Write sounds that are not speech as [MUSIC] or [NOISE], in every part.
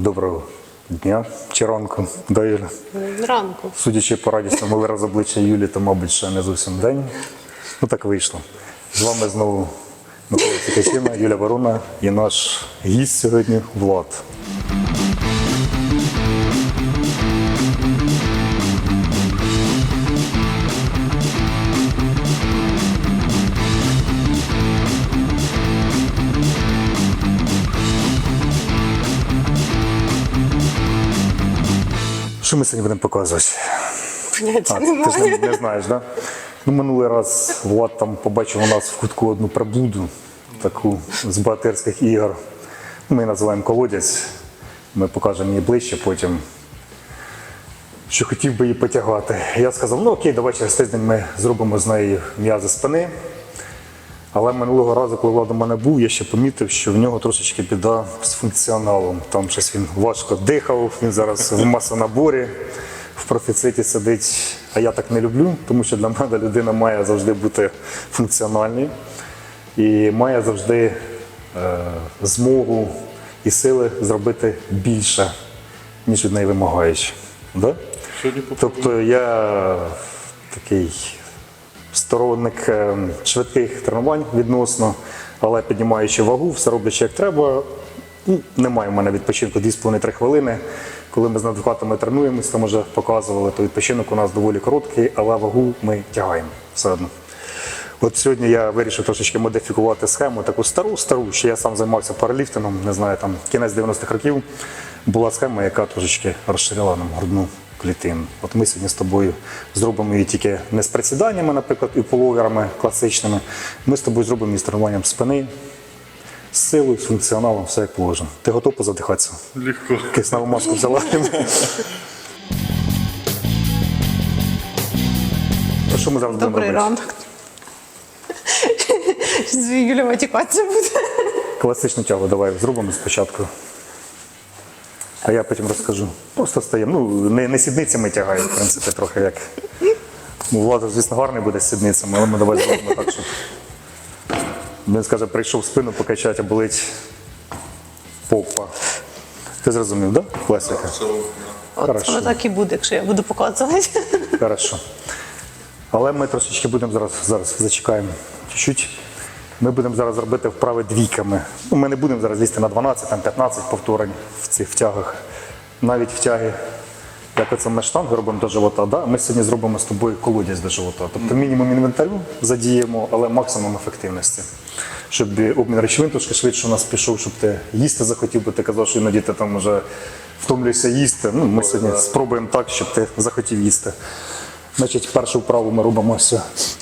Доброго дня чи ранку, да, Юля? Ранку. Судячи по радісному виразу обличчя Юлі, то, мабуть, ще не зовсім день. Ну так вийшло. З вами знову Микола Цікачина, Юля Ворона і наш гість сьогодні Влад. Що ми сьогодні будемо показувати? Поняття А, ти ж не, не знаєш, да? Ну, минулий раз Влад там побачив у нас в кутку одну приблуду, таку з богатирських ігор. Ми її називаємо колодязь. Ми покажемо її ближче потім. Що хотів би її потягати. Я сказав, ну окей, давай через тиждень ми зробимо з неї м'язи спини. Але минулого разу, коли Влад у мене був, я ще помітив, що в нього трошечки біда з функціоналом. Там щось він важко дихав, він зараз в масонаборі, в профіциті сидить. А я так не люблю, тому що для мене людина має завжди бути функціональною і має завжди е, змогу і сили зробити більше, ніж від неї вимагають. Да? Тобто я такий сторонник е, швидких тренувань відносно, але піднімаючи вагу, все роблячи як треба. Ну, Немає в мене відпочинку 2,5-3 хвилини. Коли ми з адвокатами тренуємось, там вже показували, то відпочинок у нас доволі короткий, але вагу ми тягаємо все одно. От сьогодні я вирішив трошечки модифікувати схему, таку стару, стару, що я сам займався параліфтингом, не знаю, там кінець 90-х років була схема, яка трошечки розширяла нам грудну клітину. От ми сьогодні з тобою зробимо її тільки не з присіданнями, наприклад, і половерами класичними. Ми з тобою зробимо її з тренуванням спини, з силою, з функціоналом, все як положено. Ти готов позадихатися? Легко. Кисневу маску взяла. Що ми зараз будемо Добрий ранок. Юля матікатися буде. Класичну тягу давай зробимо спочатку. А я потім розкажу. Просто стаємо. Ну, не, не сідницями тягаю, в принципі, трохи як. Ну, Влада, звісно, гарний буде з сідницями, але ми давай зробимо так, щоб. Він скаже, прийшов спину покачати, а болить попа. Ти зрозумів, так? Да? Класика. От Хорошо. так і буде, якщо я буду показувати. Хорошо. Але ми трошечки будемо зараз, зараз зачекаємо чуть-чуть. Ми будемо зараз робити вправи двійками. Ну, Ми не будемо зараз лізти на 12, там 15 повторень в цих втягах. Навіть втяги, як оце ми штангу робимо до живота, да? ми сьогодні зробимо з тобою колодязь до живота. Тобто мінімум інвентарю задіємо, але максимум ефективності. Щоб обмін речовин трошки швидше у нас пішов, щоб ти їсти захотів, бо ти казав, що іноді ти там вже втомлюєшся їсти. Ну, ми сьогодні спробуємо так, щоб ти захотів їсти. Значить, першу вправу ми робимо ось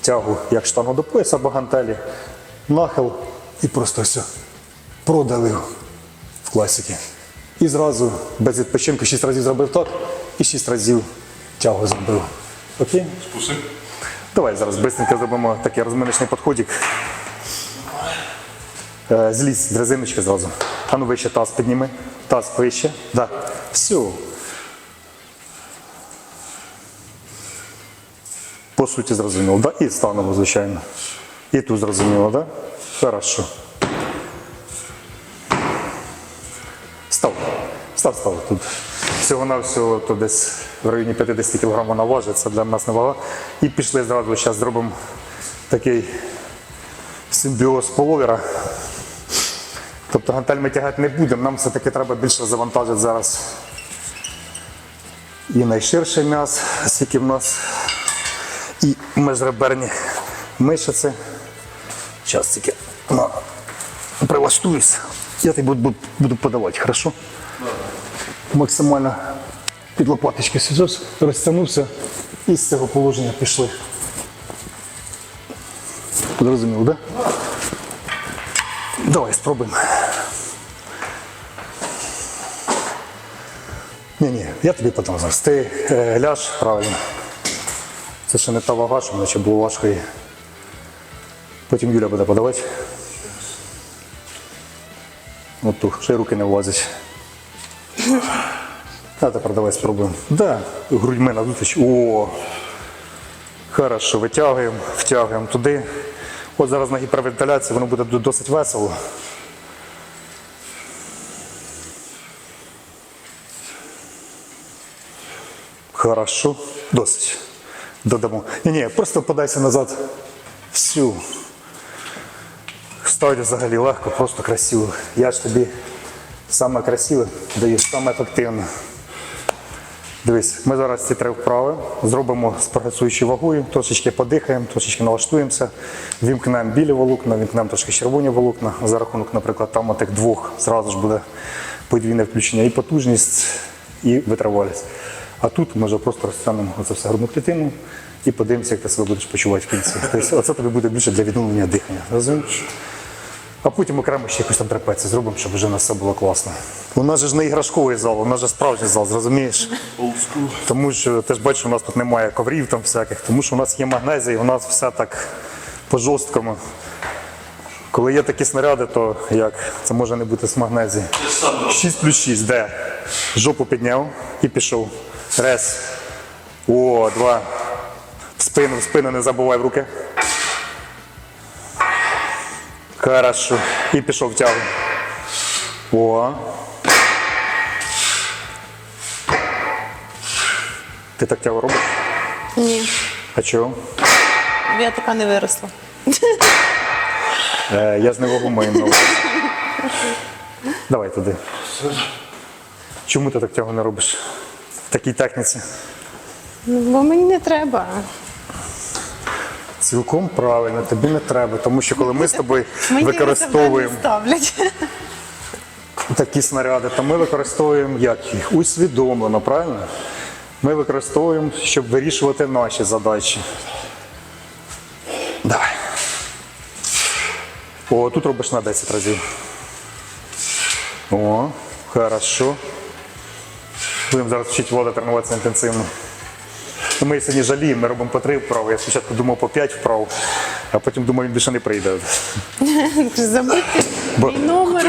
тягу як штангу до пояса або гантелі, нахил і просто все продавив в класіки. І зразу без відпочинку 6 разів зробив так і 6 разів тягу зробив. Окей? Спуси. Давай зараз швидко зробимо такий розминочний підходик. Е, Злізь з резиночки зразу. А ну вище таз підніми. Таз вище. Да. Все. По суті, зрозуміло, да? І станово, звичайно. І тут зрозуміло, да? Хорошо. Став. Став, став тут. Всього на всього то десь в районі 50 кг вона важить, це для нас не вага. І пішли зразу, зараз зробимо такий симбіоз половера. Тобто гантель ми тягати не будемо, нам все-таки треба більше завантажити зараз. І найширший м'яз, скільки в нас, і межреберні мишиці. Зараз тільки на, прилаштуюсь. Я тобі буду, буду, подавати, хорошо? Максимально під лопаточки сиджу, розтягнувся і з цього положення пішли. Зрозуміло, так? Да? Давай спробуємо. Ні, ні, я тобі потім зараз. Ти е, ляж правильно. Це ще не та вага, що наче було важко. Потім Юля буде подавати. От тут, ще й руки не влазять. А тепер давай спробуємо. Да, грудьми на зустріч. О! Хорошо, витягуємо, втягуємо туди. От зараз на гіпервентиляції воно буде досить весело. Хорошо. Досить. Додамо. Ні, ні, просто подайся назад. Всю. Ставити взагалі легко, просто красиво. Я ж тобі саме красиве даю, саме ефективне. Дивись, ми зараз ці три вправи зробимо з прогресуючою вагою, трошечки подихаємо, трошечки налаштуємося, вімкнемо білі волокна, вімкнемо трошки червоні волокна. За рахунок, наприклад, там отих двох зразу ж буде подвійне включення і потужність, і витривалість. А тут ми вже просто розтягнемо оце все грудну клітину і подивимося, як ти себе будеш почувати в кінці. Тобто, оце тобі буде більше для відновлення дихання. Розумієш? А потім окремо ще якусь там трапецію зробимо, щоб вже на все було класно. У нас же ж не іграшковий зал, у нас же справжній зал, зрозумієш? Тому що ти ж бачиш, у нас тут немає коврів там всяких, тому що у нас є магнезія, і у нас все так по-жорсткому. Коли є такі снаряди, то як? Це може не бути з магнезії. 6 плюс 6, де? Жопу підняв і пішов. Раз. О, два. В спину, в спину не забувай в руки. Хорошо. І пішов в тягу. О. Ти так тягу робиш? Ні. А чого? Я така не виросла. Е, я з невагомою на увазі. Давай туди. Чому ти так тягу не робиш? В такій техніці. Ну, Бо мені не треба. Цілком правильно, тобі не треба, тому що коли ми з тобою [LAUGHS] Мені використовуємо ставлять. [LAUGHS] такі снаряди, то ми використовуємо як їх? Усвідомлено, правильно? Ми використовуємо, щоб вирішувати наші задачі. Давай. О, тут робиш на 10 разів. О, хорошо. Будемо зараз вчити влада тренуватися інтенсивно. Ну, Ми сьогодні жаліємо, ми робимо по 3 вправи. Я спочатку думав по 5 вправ, а потім думаю, він більше не прийде. [LAUGHS] Забудьте Бо- мій номер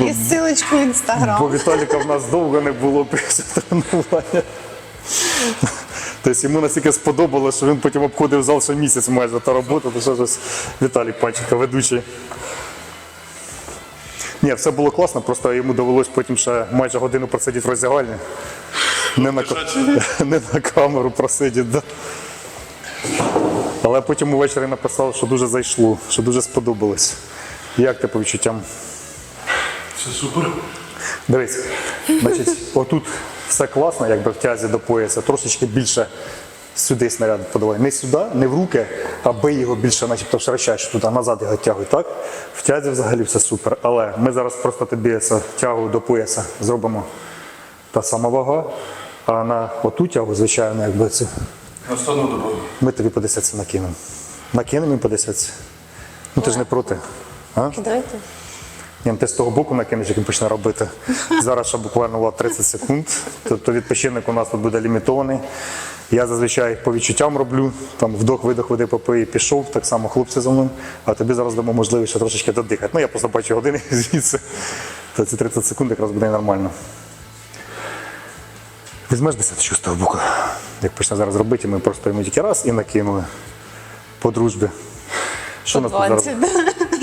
і ссылочку в інстаграм. Бо Віталіка в нас довго не було після тренування. Тобто йому настільки сподобалося, що він потім обходив зал ще місяць майже та робота, то що ж Віталій Панченко, ведучий. Ні, все було класно, просто йому довелось потім ще майже годину просидіти в роздягальні. Не на, [LAUGHS] не на камеру просидіти. Да. Але потім увечері написав, що дуже зайшло, що дуже сподобалось. Як ти по відчуттям? Все супер. Дивись, значить, отут все класно, якби в тязі до пояса, трошечки більше сюди снаряд подавай. Не сюди, не в руки, а бий його більше, начебто широчаєш туди, назад його тягуй, так? В тязі взагалі все супер. Але ми зараз просто тобі тягу до пояса зробимо та сама вага, а на оту тягу, звичайно, якби це, Настану добавлю. ми тобі по десятці накинемо. Накинемо їм по десятці. Ну ти ж не проти. А? Давайте. Ні, ну, ти з того боку накинеш, як він почне робити. Зараз ще буквально от 30 секунд. Тобто відпочинок у нас тут буде лімітований. Я зазвичай по відчуттям роблю, там вдох, видох, води попий, пішов, так само хлопці за мною, а тобі зараз дамо можливість ще трошечки додихати. Ну я просто бачу години [LAUGHS] звідси, то ці 30 секунд якраз буде нормально. Візьмеш десяточку з того боку, як почне зараз робити, ми просто йому тільки раз і накинули по дружбі. Що у нас тут зараз?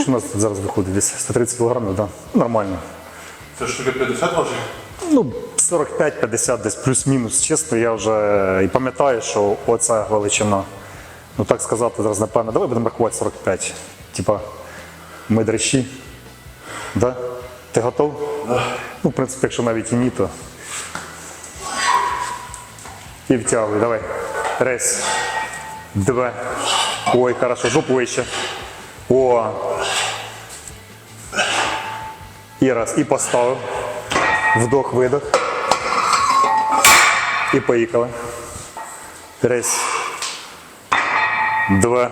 Що у нас тут зараз виходить? Десь 130 кг, так? Да? Нормально. Це штука 50 важить? Ну, 45-50 десь плюс-мінус. Чесно, я вже і пам'ятаю, що оця величина. Ну так сказати, зараз напевно, давай будемо рахувати 45. Типа, ми дрищі. Да? Ти готов? Да. Ну, в принципі, якщо навіть і ні, то. І втягуй, давай. Раз, два. Ой, хорошо, жопу вище. О. І раз. І поставив. Вдох, видох. І поїхали. Раз. Два.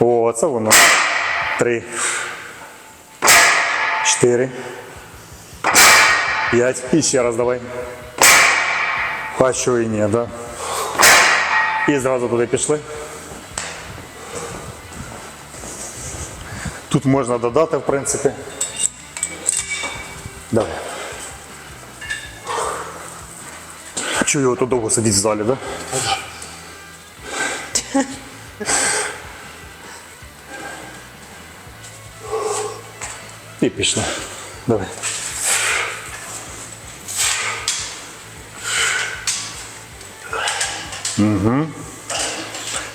О, це воно. Три. Чотири. П'ять. І ще раз давай. А що і ні, да? І зразу туди пішли. Тут можна додати, в принципі. Давай. Чую, його тут довго сидіть в залі, да? І пішли. Давай.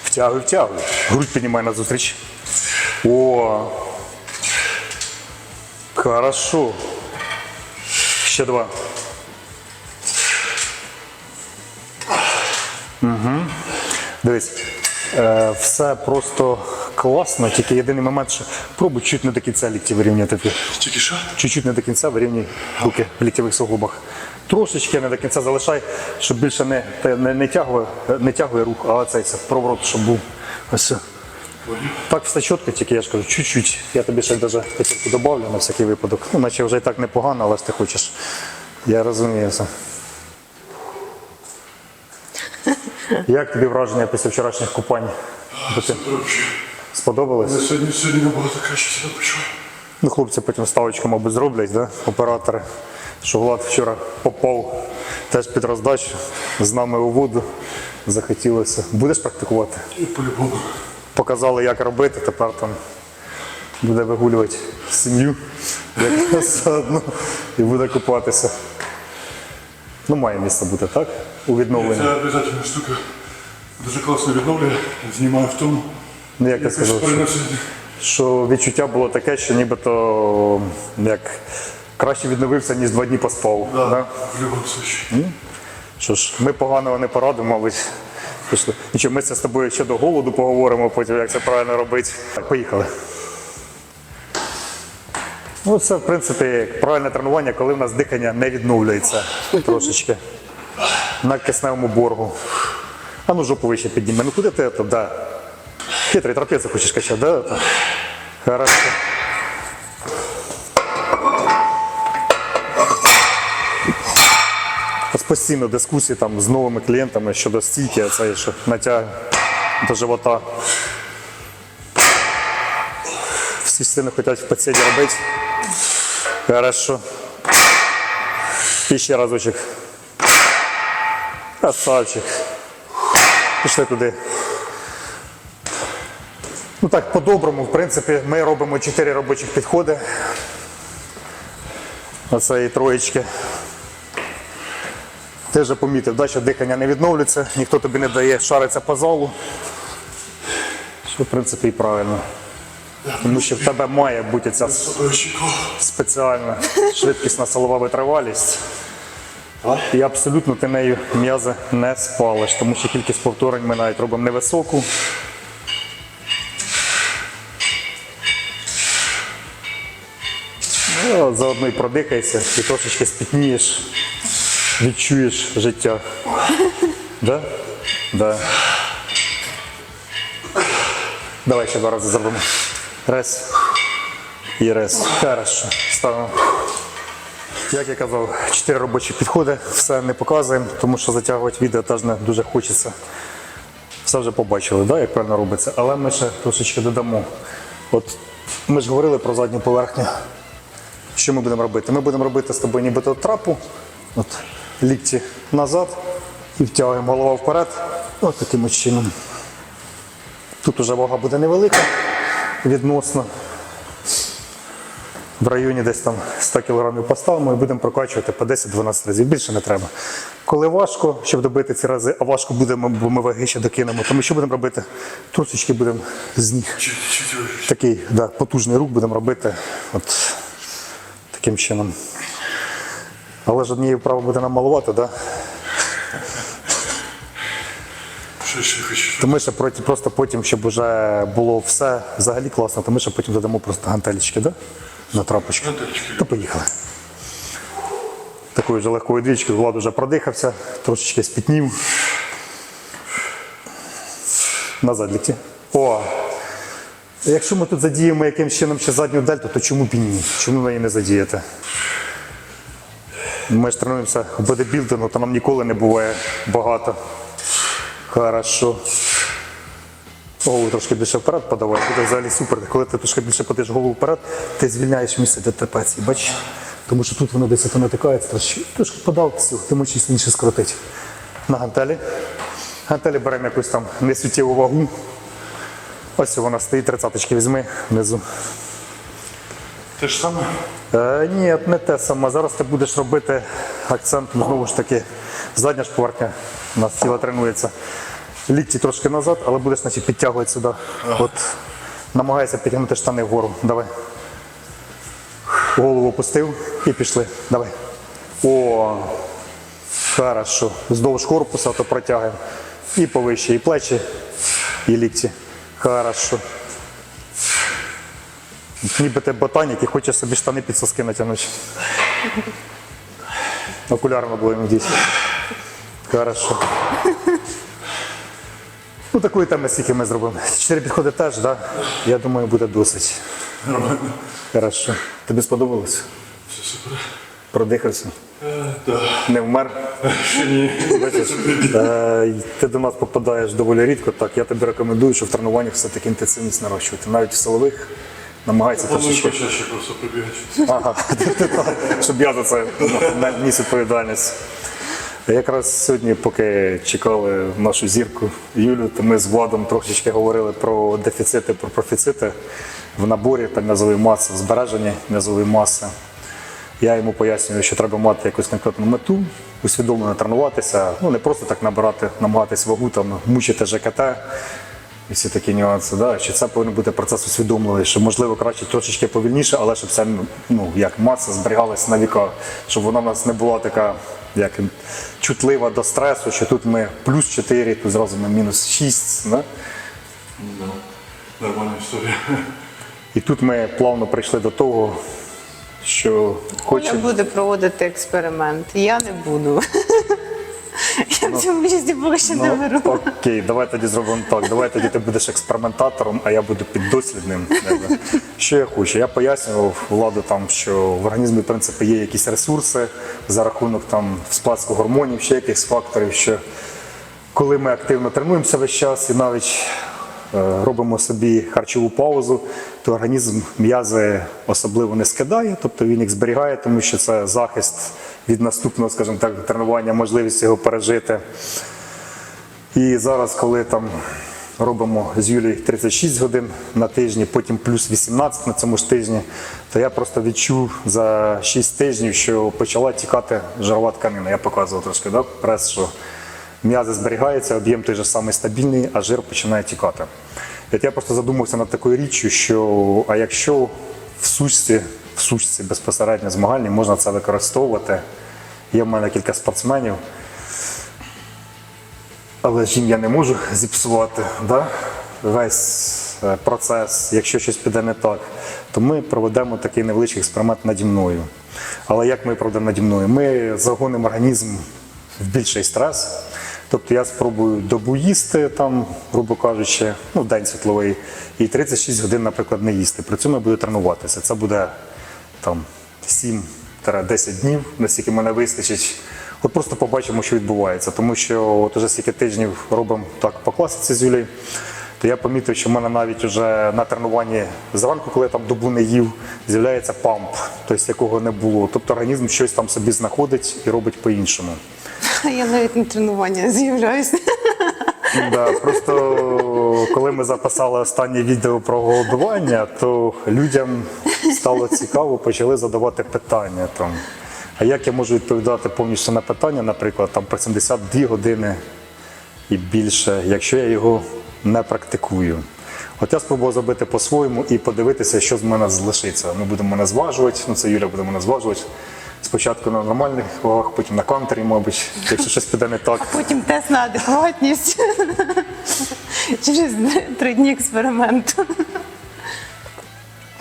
Втягуй, втягуй. Грудь піднімай на зустріч. О. Хорошо. Ще два. Угу. Дивись, е, все просто класно, тільки єдиний момент, що пробуй чуть не до кінця лікті вирівняти. Тільки що? Чуть-чуть не до кінця вирівнюй руки в ліктєвих суглобах. Трошечки не до кінця залишай, щоб більше не, не, не, тягує, не тягує рух, а цей це, проворот, щоб був. Ось. Так все чітко, тільки я ж кажу, чуть-чуть. Я тобі ще навіть п'ятірку добавлю на всякий випадок. Ну, наче вже і так непогано, але ж ти хочеш. Я розумію це. Як тобі враження після вчорашніх купань? Сподобалось? Я сьогодні, сьогодні набагато краще себе почуваю. Ну, хлопці потім ставочку, мабуть, зроблять, да? оператори. Що Влад вчора попав теж під роздачу з нами у воду. Захотілося. Будеш практикувати? По-любому. Показали, як робити, тепер там буде вигулювати сім'ю якраз заодно [LAUGHS] і буде купатися. Ну, має місце бути, так? У відновленні. Це обов'язково штука. Дуже класно відновлює. Знімаю в тому. Ну, як я сказав, що, що відчуття було таке, що нібито як краще відновився, ніж два дні поспав. Да, да? в будь-якому випадку. Що ж, ми поганого не порадимо. Пішли. Нічого, ми це з тобою ще до голоду поговоримо, потім як це правильно робити. Так, поїхали. Ну, це, в принципі, правильне тренування, коли в нас дихання не відновлюється [LAUGHS] трошечки. На кисневому боргу. А ну жопу вище підніми. Ну куди ти? То, да. Хитрий трапецію хочеш качати, да? Хорошо. Постійно дискусії там з новими клієнтами щодо стійки, це що натяг до живота. Всі сильно хочуть в пацієнті робити. Хорошо. І ще разочок. Красавчик. Пішли туди. Ну так, по-доброму, в принципі, ми робимо 4 робочих підходи. Оце троєчки. Ти вже помітив, да, що дихання не відновлюється, ніхто тобі не дає шариться по залу. Що в принципі і правильно. Тому що в тебе має бути ця спеціальна швидкісна силова витривалість. І абсолютно ти нею м'язи не спалиш, тому що кількість повторень ми навіть робимо невисоку. Ну, заодно і продихайся, і трошечки спітнієш, відчуєш життя. Да? Да. Давай ще два рази зробимо. Раз. І раз. Хорошо. Ставимо. Як я казав, чотири робочі підходи, все не показуємо, тому що затягувати відео теж не дуже хочеться. Все вже побачили, да, як правильно робиться, але ми ще трошечки додамо. От ми ж говорили про задню поверхню. Що ми будемо робити? Ми будемо робити з тобою нібито трапу, от, лікті назад і втягуємо голова вперед. От таким чином. Тут уже вага буде невелика відносно. В районі десь там 100 кг поставимо і будемо прокачувати по 10-12 разів. Більше не треба. Коли важко, щоб добити ці рази, а важко буде, бо ми ваги ще докинемо, то ми що будемо робити? Трошечки будемо з ніг. Такий да, потужний рух будемо робити от таким чином. Але ж однієї вправи буде нам малувати, да? Що ще хочу? то ми ще проти- просто потім, щоб вже було все взагалі класно, то ми ще потім додамо просто гантелечки, да? на трапочку. Гантелечки. То поїхали. Такою вже легкою двічкою Влад вже продихався, трошечки спітнів. Назад лікті. О! Якщо ми тут задіємо якимось чином ще задню дельту, то чому б і ні? Чому на її не задіяти? Ми ж тренуємося в бодибілдингу, то нам ніколи не буває багато. Хорошо. Голову трошки більше вперед подавай, буде взагалі супер. Коли ти трошки більше подаєш голову вперед, ти звільняєш місце для трапеції, бачиш? Тому що тут воно десь натикається, трошки, трошки подав, все, ти можеш інше скоротити. На гантелі. Гантелі беремо якусь там несуттєву вагу. Ось вона стоїть, тридцяточки візьми внизу. Те ж саме? Е, ні, не те саме. Зараз ти будеш робити акцент, знову ж таки, задня поверхня У нас тіло тренується. Лікті трошки назад, але будеш значить, підтягувати сюди. От намагайся підтягнути штани вгору. Давай. Голову опустив і пішли. Давай. О, хорошо. Вздовж корпуса то протягуємо. І повище, і плечі, і лікті. Хорошо. Ніби ти ботанік і хочеш собі штани під соски натягнути. Окулярно будемо дійсно. Хорошо. Ну, такої теми скільки ми зробимо. Чотири підходи теж, так? Да? Я думаю, буде досить. Нормально. Хорошо. Тобі сподобалось? Все супер. Продихався? Е, Да. Не вмер? Ще ні. Бачиш, е, ти до нас попадаєш доволі рідко, так я тобі рекомендую, що в тренуваннях все-таки інтенсивність нарощувати. Навіть в силових намагається Планую трошечки. почаще просто прибігати. Ага, [LAUGHS] щоб я за це ніс відповідальність. Якраз сьогодні, поки чекали нашу зірку Юлю, то ми з Владом трошечки говорили про дефіцити, про профіцити в наборі та м'язової маси, в збереженні м'язової маси. Я йому пояснюю, що треба мати якусь конкретну мету, усвідомлено тренуватися, ну не просто так набирати, намагатись вагу, там, мучити ЖКТ і всі такі нюанси. Да? Що це повинен бути процес усвідомлений, що можливо краще трошечки повільніше, але щоб це ну, як маса зберігалася на віка, щоб вона в нас не була така як чутлива до стресу, що тут ми плюс 4, тут зразу ми мінус 6. Да? Да. Нормальна історія. І тут ми плавно прийшли до того, що Оля хочемо. буде проводити експеримент. Я не буду. [LAUGHS] Я в цьому місці поки що не беру. Ну, окей, давай тоді зробимо так. Давай тоді ти будеш експериментатором, а я буду піддослідним. Що я хочу? Я пояснював владу там, що в організмі в принципі є якісь ресурси за рахунок там сплеску гормонів, ще якихось факторів. Що коли ми активно тренуємося весь час і навіть е, робимо собі харчову паузу, то організм м'язи особливо не скидає, тобто він їх зберігає, тому що це захист від наступного, скажімо так, тренування, можливість його пережити. І зараз, коли там робимо з Юлією 36 годин на тижні, потім плюс 18 на цьому ж тижні, то я просто відчув за 6 тижнів, що почала тікати жирова тканина. Я показував трошки, да? прес, що м'язи зберігаються, об'єм той же самий стабільний, а жир починає тікати. От я просто задумався над такою річчю, що а якщо в сучці, сучці безпосередньо змагальні можна це використовувати. Є в мене кілька спортсменів, але ж я не можу зіпсувати да? весь е, процес, якщо щось піде не так, то ми проведемо такий невеличкий експеримент наді мною. Але як ми проведемо наді мною? Ми загонимо організм в більший стрес. Тобто я спробую добу їсти, там, грубо кажучи, ну, день світловий, і 36 годин, наприклад, не їсти. При цьому я буду тренуватися. Це буде там 7-10 днів, наскільки мене вистачить. От просто побачимо, що відбувається. Тому що от уже скільки тижнів робимо так по класиці з Юлією, то я помітив, що в мене навіть вже на тренуванні зранку, коли я там добу не їв, з'являється памп, тобто якого не було. Тобто організм щось там собі знаходить і робить по-іншому. [LAUGHS] Я навіть на тренування з'являюся. [LAUGHS] Да, просто коли ми записали останнє відео про голодування, то людям стало цікаво, почали задавати питання там. А як я можу відповідати повністю на питання, наприклад, там про 72 години і більше, якщо я його не практикую? От я спробував зробити по-своєму і подивитися, що з мене залишиться. Ми будемо мене зважувати, ну це Юля буде мене зважувати. Спочатку на нормальних вагах, потім на кантері, мабуть, якщо щось піде не так. Потім тест на адекватність. Через три дні експерименту.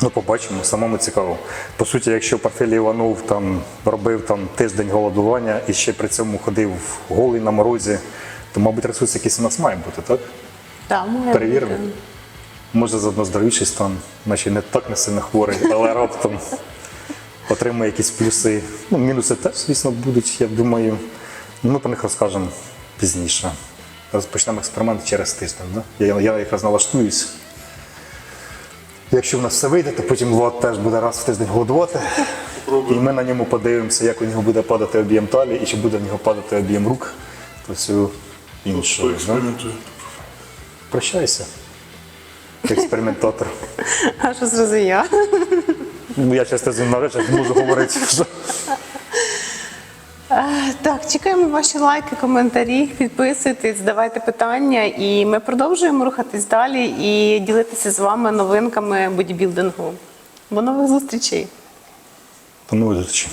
Ну, побачимо, самому цікаво. По суті, якщо Парфілій Іванов там робив там тиждень голодування і ще при цьому ходив голий на морозі, то, мабуть, ресурс якийсь у нас має бути, так? Там має Перевіримо. бути. Може, заодно здоровіший стан, наче не так не сильно хворий, але раптом отримає якісь плюси. Ну, мінуси теж, звісно, будуть, я думаю. Ну, Ми про них розкажемо пізніше. Розпочнемо експеримент через тиждень. Да? Я, я якраз налаштуюсь. Якщо в нас все вийде, то потім лот теж буде раз в тиждень голодувати. І ми на ньому подивимося, як у нього буде падати об'єм талії і чи буде в нього падати об'єм рук та всю іншу. Прощайся, експериментатор. А що зразу я? Ну, Я часто з ним на речах не можу говорити. Що... Так, чекаємо ваші лайки, коментарі, підписуйтесь, задавайте питання, і ми продовжуємо рухатись далі і ділитися з вами новинками бодібілдингу. До нових зустрічей! До нових зустрічей.